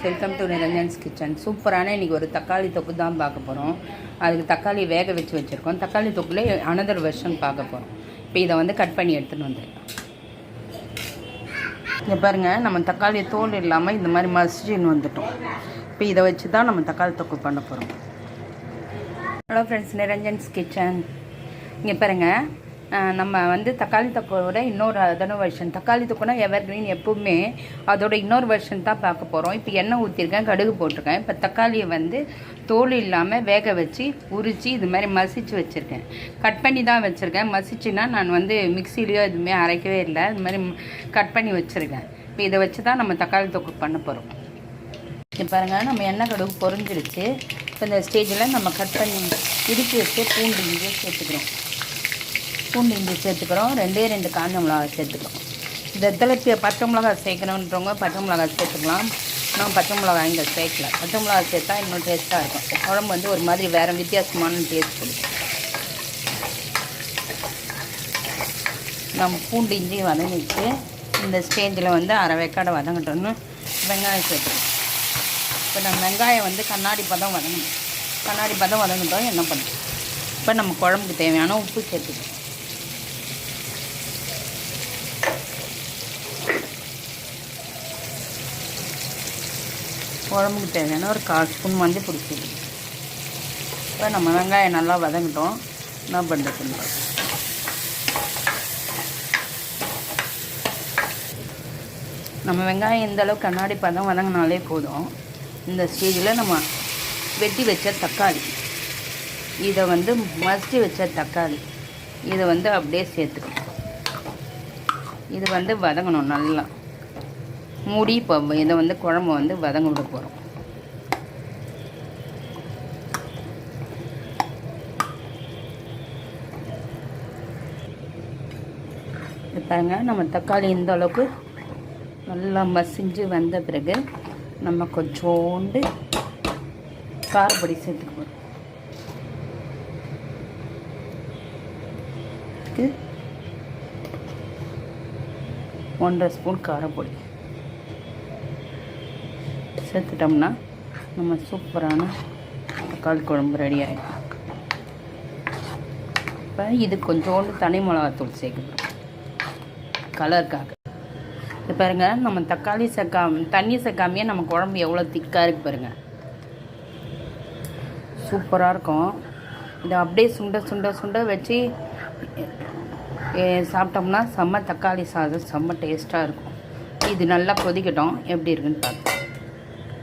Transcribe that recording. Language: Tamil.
Friends welcome to Niranjan's kitchen சூப்பரான இன்றைக்கி ஒரு தக்காளி தொக்கு தான் பார்க்க போகிறோம் அதுக்கு தக்காளி வேக வச்சு வச்சுருக்கோம். தக்காளி தொக்குல அனதர் வெர்ஷன் பார்க்க போகிறோம் இப்போ இதை வந்து கட் பண்ணி எடுத்துகிட்டு வந்துருக்கோம் இங்கே பாருங்கள் நம்ம தக்காளி தோல் இல்லாமல் இந்த மாதிரி மசிச்சுன்னு வந்துட்டோம். இப்போ இதை வச்சு தான் நம்ம தக்காளி தொக்கு பண்ண போகிறோம் ஹலோ ஃப்ரெண்ட்ஸ் நிரஞ்சன்ஸ் கிச்சன் இங்கே பாருங்கள் நம்ம வந்து தக்காளி தொக்கோட இன்னொரு அதன வெர்ஷன் தக்காளி தொக்குனா எவர் கிரீன் எப்பவுமே அதோட இன்னொரு வெர்ஷன் தான் பார்க்க போகிறோம் இப்போ எண்ணெய் ஊற்றிருக்கேன் கடுகு போட்டிருக்கேன். இப்போ தக்காளியை வந்து தோல் இல்லாமல் வேக வச்சு உரித்து இது மாதிரி மசிச்சு வச்சுருக்கேன். கட் பண்ணி தான் வச்சுருக்கேன். மசிச்சுன்னா நான் வந்து மிக்சிலேயோ எதுவுமே அரைக்கவே இல்லை. இது மாதிரி கட் பண்ணி வச்சுருக்கேன். இப்போ இதை வச்சு தான் நம்ம தக்காளி தொக்கு பண்ண போகிறோம் இப்போ பாருங்கள் நம்ம எண்ணெய் கடுகு பொறிஞ்சிருச்சு இப்போ இந்த ஸ்டேஜில் நம்ம கட் பண்ணி இடித்து வச்சு பூண்டு இங்கே சேர்த்துக்கிறோம். பூண்டு இஞ்சி சேர்த்துக்கிறோம். ரெண்டே ரெண்டு காஞ்ச மிளகா சேர்த்துக்கிறோம். இந்த இடத்துல பச்சை மிளகா சேர்க்கணுன்றவங்க பச்சை மிளகா சேர்த்துக்கலாம். நான் பச்சை மிளகா இங்கே சேர்க்கல. பச்சை மிளகா சேர்த்தா இன்னும் டேஸ்ட்டாக இருக்கும். குழம்பு வந்து ஒரு மாதிரி வேறு வித்தியாசமான டேஸ்ட் கொடுக்கும். நம்ம பூண்டு இஞ்சி வதங்கிட்டு இந்த ஸ்டேஜில் வந்து அரை வெக்காடை வதங்கட்டோன்னு வெங்காயம் சேர்த்துக்கணும் இப்போ நம்ம வெங்காயம் வந்து கண்ணாடி பதம் வதங்கணும். கண்ணாடி பதம் வதங்கிட்டோம் என்ன பண்ணுறோம் இப்போ நம்ம குழம்புக்கு தேவையான உப்பு சேர்த்துக்கணும் குழம்புக்கு தேவையான ஒரு கால் ஸ்பூன் மஞ்சள் பிடிச்சிக்கணும் இப்போ நம்ம வெங்காயம் நல்லா வதங்கிட்டோம். என்ன பண்ணுறதுன்னு நம்ம வெங்காயம் இந்த அளவுக்கு கண்ணாடி பதம் வதங்கினாலே போதும். இந்த ஸ்டேஜில் நம்ம வெட்டி வச்ச தக்காளி. இதை வந்து மசிச்சு வச்ச தக்காளி. இதை வந்து அப்படியே சேர்த்துக்கணும். இது வந்து வதங்கணும் நல்லா. மூடி இப்போ இதை வந்து குழம்பு வந்து வதங்க விட போகிறோம் பாருங்க நம்ம தக்காளி இந்த அளவுக்கு நல்லா மசிஞ்சு வந்த பிறகு நம்ம கொஞ்சோண்டு காரப்பொடி சேர்த்துக்க போகிறோம் ஒன்றரை ஸ்பூன் காரப்பொடி சேர்த்துட்டோம்னா நம்ம சூப்பரான தக்காளி குழம்பு ரெடி ஆகிடும் இப்போ இது கொஞ்சோண்டு தனி மிளகாத்தூள் சேர்க்கணும். கலருக்காக இது பாருங்க நம்ம தக்காளி சேர்க்காம தண்ணி சேர்க்காமையே நம்ம குழம்பு எவ்வளோ திக்காக இருக்குது பாருங்கள் சூப்பராக இருக்கும். இதை அப்படியே சுண்ட சுண்ட சுண்ட வச்சு சாப்பிட்டோம்னா செம்ம தக்காளி சாதம் செம்ம டேஸ்ட்டாக இருக்கும். இது நல்லா கொதிக்கட்டும். எப்படி இருக்குன்னு பார்க்கலாம்